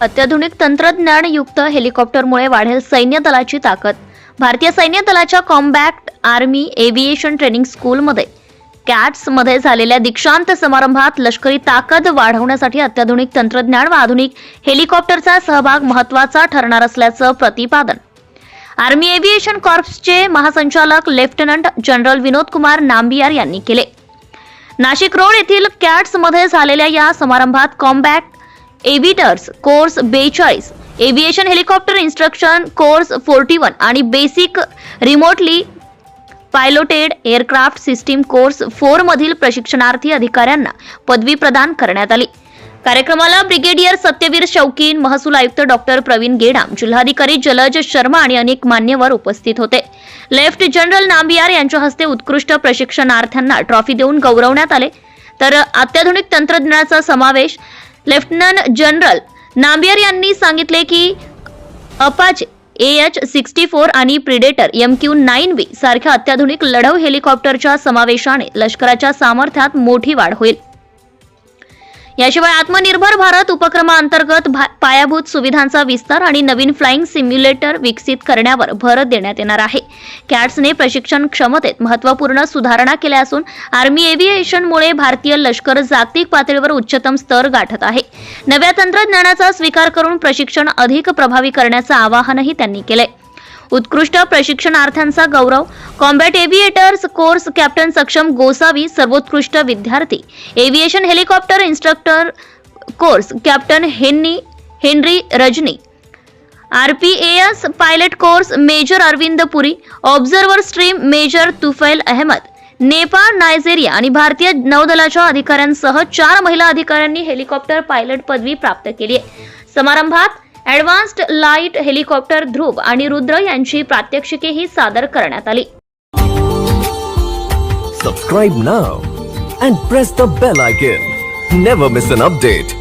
अत्याधुनिक तंत्रज्ञानयुक्त हेलिकॉप्टरमुळे वाढेल सैन्य दलाची ताकद. भारतीय सैन्य दलाच्या कॉम्बॅक्ट आर्मी एव्हिएशन ट्रेनिंग स्कूलमध्ये कॅट्समध्ये झालेल्या दीक्षांत समारंभात लष्करी ताकद वाढवण्यासाठी अत्याधुनिक तंत्रज्ञान व आधुनिक हेलिकॉप्टरचा सहभाग महत्त्वाचा ठरणार असल्याचं प्रतिपादन. आर्मी एव्हिएशन कॉर्प्सचे महासंचालक लेफ्टनंट जनरल विनोद कुमार नांबियार यांनी केले. नाशिक रोड येथील कॅट्समध्ये झालेल्या या समारंभात कॉम्बॅक्ट एव्हिटर्स कोर्स बेचाळीस. Aviation helicopter instruction course forty one. आणि basic remotely piloted aircraft system course फोरमधील प्रशिक्षणार्थी अधिकाऱ्यांना पदवी प्रदान करण्यात आली. कार्यक्रमाला ब्रिगेडियर सत्यवीर शौकीन महसूल आयुक्त डॉक्टर प्रवीण गेडाम जिल्हाधिकारी जलज शर्मा आणि अनेक मान्यवर उपस्थित होते. लेफ्ट जनरल नांबियार यांच्या हस्ते उत्कृष्ट प्रशिक्षणार्थ्यांना ट्रॉफी देऊन गौरवण्यात आले. तर अत्याधुनिक तंत्रज्ञानाचा समावेश लेफ्टनंट जनरल नांबियर यांनी सांगितले की Apache A H sixty four आणि Predator M Q nine B सारख्या अत्याधुनिक लढाऊ हेलिकॉप्टरच्या समावेशाने लष्कराच्या सामर्थ्यात मोठी वाढ होईल. याशिवाय आत्मनिर्भर भारत उपक्रमाअंतर्गत भा- पायाभूत सुविधांचा विस्तार आणि नवीन फ्लाइंग सिम्युलेटर विकसित करण्यावर भर देण्यात येणार आहे. कॅट्सने प्रशिक्षण क्षमतेत महत्त्वपूर्ण सुधारणा केल्या असून आर्मी एव्हिएशनमुळे भारतीय लष्कर जागतिक पातळीवर उच्चतम स्तर गाठत आहे. नव्या तंत्रज्ञानाचा स्वीकार करून प्रशिक्षण अधिक प्रभावी करण्याचं आवाहनही त्यांनी केलंय. उत्कृष्ट प्रशिक्षणार्थ्यांचा गौरव. Combat aviators course captain Saksham Gosavi सर्वोत्कृष्ट विद्यार्थी. Aviation helicopter instructor course captain Henry Henry Rajni. R P S pilot course major Arvind Puri. Observer stream major Tufail Ahmad. Nepal Nigeria आणि भारतीय नौदलाच्या अधिकाऱ्यांसह चार महिला अधिकाऱ्यांनी हेलिकॉप्टर पायलट पदवी प्राप्त केली आहे. समारंभात ऍडव्हान्स्ड लाइट हेलिकॉप्टर ध्रुव आणि रुद्र यांची प्रात्यक्षिकेही सादर करण्यात आली. Subscribe now and press the bell icon never miss an update